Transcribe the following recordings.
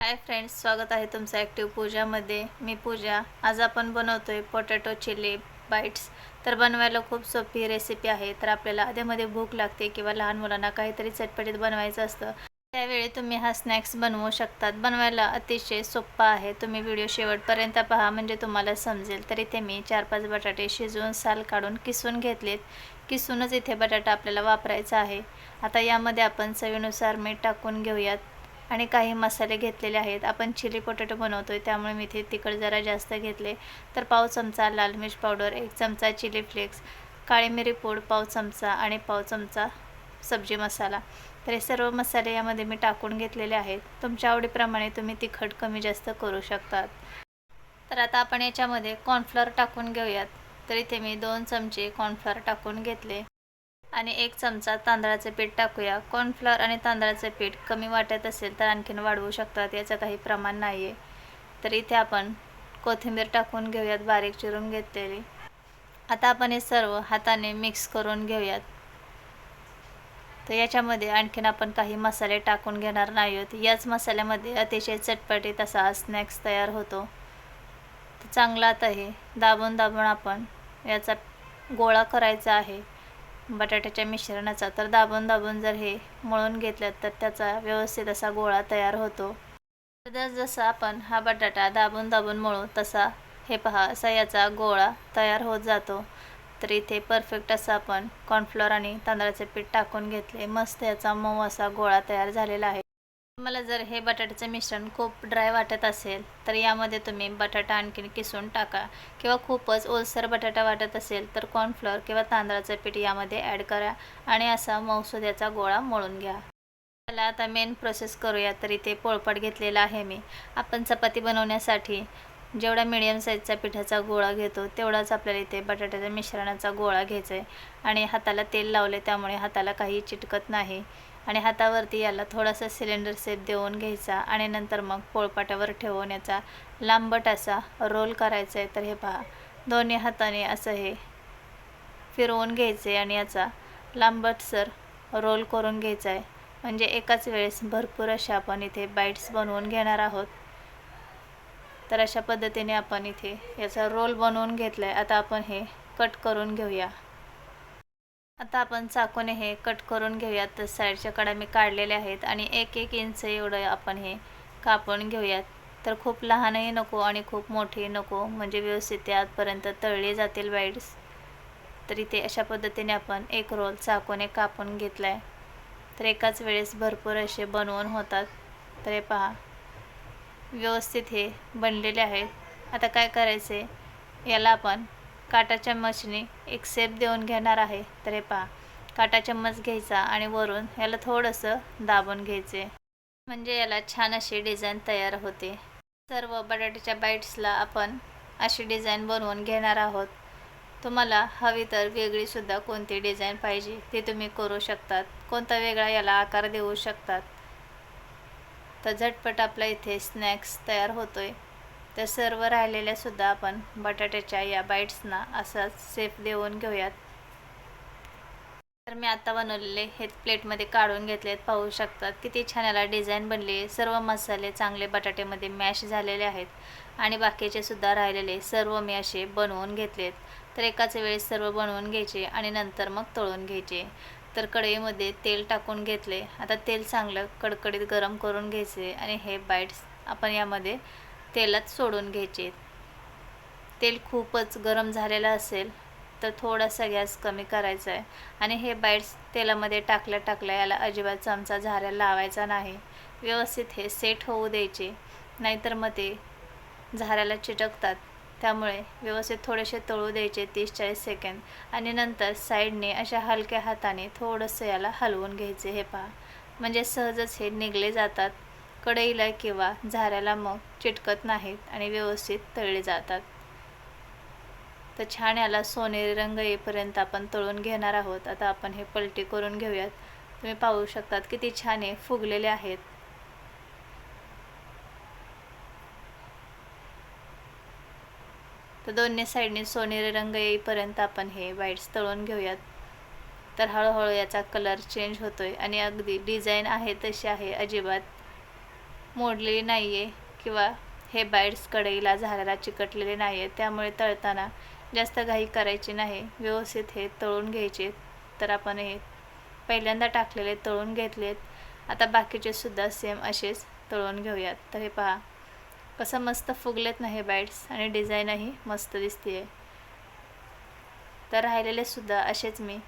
Hi friends स्वागत आहे तुमचं ॲक्टिव्ह पूजामध्ये मी पूजा. आज आपण बनवतो आहे पोटॅटो चिली बाईट्स तर बनवायला खूप सोपी रेसिपी आहे. तर आपल्याला आधीमध्ये भूक लागते किंवा लहान मुलांना काहीतरी चटपटीत बनवायचं असतं त्यावेळी तुम्ही हा स्नॅक्स बनवू शकतात. बनवायला अतिशय सोपा आहे. तुम्ही व्हिडिओ शेवटपर्यंत पहा म्हणजे तुम्हाला समजेल. तर इथे मी चार पाच बटाटे शिजवून साल काढून किसून घेतलेत. किसूनच इथे बटाटा आपल्याला वापरायचा आहे. आता यामध्ये आपण चवीनुसार मीठ टाकून घेऊयात. आणि काही मसाले घेतलेले आहेत. आपण चिली पोटॅटो बनवतो आहे त्यामुळे मी इथे तिखट जरा जास्त घेतले. तर पाव चमचा लाल मिर्च पावडर एक चमचा चिली फ्लेक्स काळी मिरी पूड पाव चमचा आणि पाव चमचा सब्जी मसाला. तर हे सर्व मसाले यामध्ये मी टाकून घेतलेले आहेत. तुमच्या आवडीप्रमाणे तुम्ही तिखट कमी जास्त करू शकतात. तर आता आपण याच्यामध्ये कॉर्नफ्लॉर टाकून घेऊयात. तर इथे मी दोन चमचे कॉर्नफ्लॉर टाकून घेतले. आणि एक चमचा तांदळाचे पीठ टाकूया. कॉर्नफ्लॉर आणि तांदळाचे पीठ कमी वाटत असेल तर आणखीन वाढवू शकतात याचं काही प्रमाण नाही आहे तर इथे आपण कोथिंबीर टाकून घेऊयात बारीक चिरून घेतलेली. आता आपण हे सर्व हाताने मिक्स करून घेऊयात. तर याच्यामध्ये आणखीन आपण काही मसाले टाकून घेणार नाही आहोत याच मसाल्यामध्ये अतिशय चटपटीत असा स्नॅक्स तयार होतो. तर चांगला आता हे दाबून दाबून आपण याचा गोळा करायचा आहे. बटाट्याच्या मिश्रणाचा तर दाबून दाबून जर हे मळून घेतलं तर त्याचा व्यवस्थित असा गोळा तयार होतो. जस जसा आपण हा बटाटा दाबून दाबून मळू तसा हे पहा असा याचा गोळा तयार होत जातो. तर इथे परफेक्ट असा आपण कॉर्नफ्लॉर आणि तांदळाचे पीठ टाकून घेतले. मस्त याचा मऊ असा गोळा तयार झालेला आहे. मला जर हे बटाट्याचं मिश्रण खूप ड्राय वाटत असेल तर यामध्ये तुम्ही बटाटा आणखीन किसून टाका. किंवा खूपच ओलसर बटाटा वाटत असेल तर कॉर्नफ्लॉर किंवा तांदळाचं पीठ यामध्ये ॲड करा आणि असा मौसूद गोळा मळून घ्या. त्याला आता मेन प्रोसेस करूया तर इथे पोळपाट घेतलेला आहे मी. आपण चपाती बनवण्यासाठी जेवढा मिडियम साईजचा पिठाचा गोळा घेतो तेवढाच आपल्याला इथे बटाट्याच्या मिश्रणाचा गोळा घ्यायचा आहे आणि हाताला तेल लावले त्यामुळे हाताला काही चिटकत नाही. आणि हातावरती याला थोडासा सिलेंडर सेप देऊन घ्यायचा आणि नंतर मग पोळपाटावर ठेवून याचा लांबट असा रोल करायचा आहे तर हे पहा दोन्ही हाताने असं हे फिरवून घ्यायचे आणि याचा लांबटसर रोल करून घ्यायचा आहे म्हणजे एकाच वेळेस भरपूर अशा आपण इथे बाईट्स बनवून घेणार आहोत. तर अशा पद्धतीने आपण इथे याचा रोल बनवून घेतला आहे आता आपण हे कट करून घेऊया. आता आपण चाकूने हे कट करून घेऊयात. तर साईडच्या कडा मी काढलेल्या आहेत आणि एक एक इंच एवढं आपण हे कापून घेऊयात. तर खूप लहानही नको आणि खूप मोठेही नको म्हणजे व्यवस्थित ते आतपर्यंत तळले जातील वाईड्स तर इथे अशा पद्धतीने आपण एक रोल चाकूने कापून घेतला आहे तर एकाच वेळेस भरपूर असे बनवून होतात. तर हे पहा व्यवस्थित हे बनलेले आहेत. आता काय करायचे याला आपण काटा चम्मचने एक सेप देऊन घेणार आहे. तर हे पहा काटा चम्मच घ्यायचा आणि वरून याला थोडंसं दाबून घ्यायचे. म्हणजे याला छान अशी डिझाईन तयार होते. सर्व बटाट्याच्या बाईट्सला आपण अशी डिझाईन बनवून घेणार आहोत. तुम्हाला हवी तर वेगळीसुद्धा कोणती डिझाईन पाहिजे ती तुम्ही करू शकतात. कोणता वेगळा याला आकार देऊ शकतात. तर झटपट आपला इथे स्नॅक्स तयार होतो आहे तर सर्व राहिलेल्यासुद्धा आपण बटाट्याच्या या बाईट्सना असाच सेफ देऊन घेऊयात. तर मी आता बनवलेले हे प्लेटमध्ये काढून घेतलेत पाहू शकतात किती छान याला डिझाईन बनले सर्व मसाले चांगले बटाट्यामध्ये मॅश झालेले आहेत. आणि बाकीचे सुद्धा राहिलेले सर्व मी असे बनवून घेतलेत तर एकाच वेळेस सर्व बनवून घ्यायचे आणि नंतर मग तळून घ्यायचे. तर कढईमध्ये तेल टाकून घेतले. आता तेल चांगलं कडकडीत गरम करून घ्यायचे आणि हे बाईट्स आपण यामध्ये तेलात सोडून घ्यायचे. तेल खूपच गरम झालेलं असेल तर थोडासा गॅस कमी करायचा आहे. आणि हे बाईट्स तेलामध्ये टाकल्या टाकल्या याला अजिबात चमचा झाऱ्याला लावायचा नाही. व्यवस्थित हे सेट होऊ द्यायचे. नाहीतर मग ते झाऱ्याला चिटकतात. त्यामुळे व्यवस्थित थोडेसे तळू द्यायचे तीस चाळीस सेकंद. आणि नंतर साईडने अशा हलक्या हाताने थोडंसं याला हलवून घ्यायचे हे पहा. म्हणजे सहजच हे निघले जातात. कढईला किंवा झाऱ्याला मग चिटकत नाहीत आणि व्यवस्थित तळले जातात. तर छान याला सोनेरी रंग येईपर्यंत आपण तळून घेणार आहोत. आता आपण हे पलटी करून घेऊयात. तुम्ही पाहू शकतात किती छान हे फुगलेले आहेत. तर दोन्ही साईडने सोनेरी रंग येईपर्यंत आपण हे वाईट्स तळून घेऊयात. तर हळूहळू याचा कलर चेंज होतोय आणि अगदी डिझाईन आहे तशी आहे अजिबात मोडलेली नाही आहे किंवा हे बाईट्स कढईला झाडाला चिकटलेले नाही आहे त्यामुळे तळताना जास्त घाई करायची नाही. व्यवस्थित हे तळून घ्यायचे. तर आपण हे पहिल्यांदा टाकलेले तळून घेतलेत. आता बाकीचे सुद्धा सेम असेच तळून घेऊयात. तर हे पहा. कसं मस्त फुगलेत ना हे बाईट्स आणि डिझाईनही मस्त दिसते तर राहिलेले सुद्धा असेच मी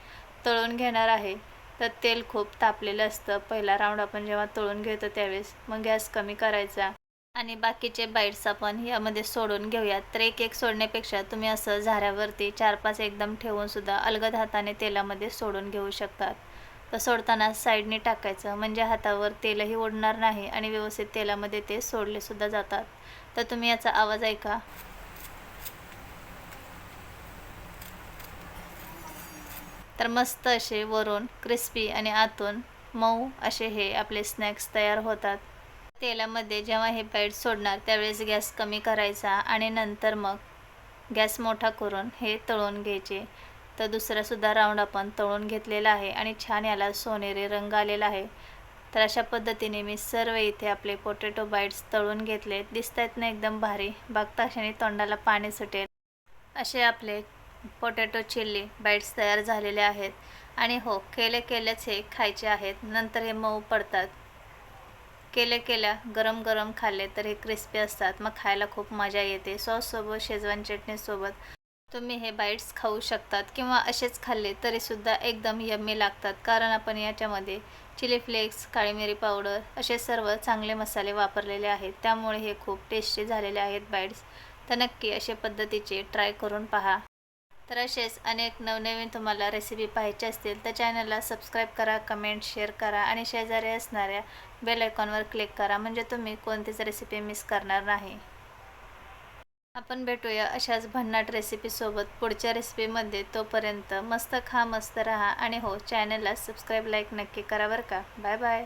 तळून घेणार आहे. तर तेल खूप तापलेलं असतं. पहिला राऊंड आपण जेव्हा तळून घेतो त्यावेळेस मग गॅस कमी करायचा. आणि बाकीचे बाईट्स आपण यामध्ये सोडून घेऊयात. तर एक एक सोडण्यापेक्षा तुम्ही असं झाऱ्यावरती चार पाच एकदम ठेवून सुद्धा अलगद हाताने तेलामध्ये सोडून घेऊ शकतात. तर सोडताना साईडने टाकायचं. म्हणजे हातावर तेलही ओढणार नाही आणि व्यवस्थित तेलामध्ये ते सोडले सुद्धा जातात. तर तुम्ही याचा आवाज ऐका. तर मस्त असे वरून क्रिस्पी आणि आतून मऊ असे हे आपले स्नॅक्स तयार होतात. तेलामध्ये जेव्हा हे बाईट सोडणार त्यावेळेस गॅस कमी करायचा आणि नंतर मग गॅस मोठा करून हे तळून घ्यायचे. तर दुसरासुद्धा राऊंड आपण तळून घेतलेला आहे आणि छान याला सोनेरी रंग आलेला आहे. तर अशा पद्धतीने मी सर्व इथे आपले पोटॅटो बाईट्स तळून घेतले दिसत आहेत ना एकदम भारी. बघता क्षणी तोंडाला पाणी सुटेल. असे आपले पोटॅटो चिल्ली बाईट्स तयार झालेले आहेत. आणि हो केले केलेच हे खायचे आहेत. नंतर हे मऊ पडतात. केल्या केल्या गरम गरम खाल्ले तर हे क्रिस्पी असतात. मग खायला खूप मजा येते. सॉससोबत शेजवान चटणीसोबत तुम्ही हे बाईट्स खाऊ शकतात किंवा असेच खाल्ले तरीसुद्धा एकदम यम्मी लागतात. कारण आपण याच्यामध्ये चिली फ्लेक्स काळी मिरी पावडर असे सर्व चांगले मसाले वापरलेले आहेत. त्यामुळे हे खूप टेस्टी झालेले आहेत बाईट्स तर नक्की अशा पद्धतीचे ट्राय करून पहा. तर असेच अनेक नवनवीन तुम्हाला रेसिपी पाहायचे असतील तर चॅनलला सबस्क्राईब करा कमेंट शेअर करा आणि शेजारी असणाऱ्या बेल आयकॉनवर क्लिक करा म्हणजे तुम्ही कोणतीच रेसिपी मिस करणार नाही. आपण भेटूया अशाच भन्नाट रेसिपीसोबत पुढच्या रेसिपीमध्ये तोपर्यंत मस्त खा मस्त रहा आणि हो चॅनलला सबस्क्राईब लाईक नक्की करा बरं का. Bye bye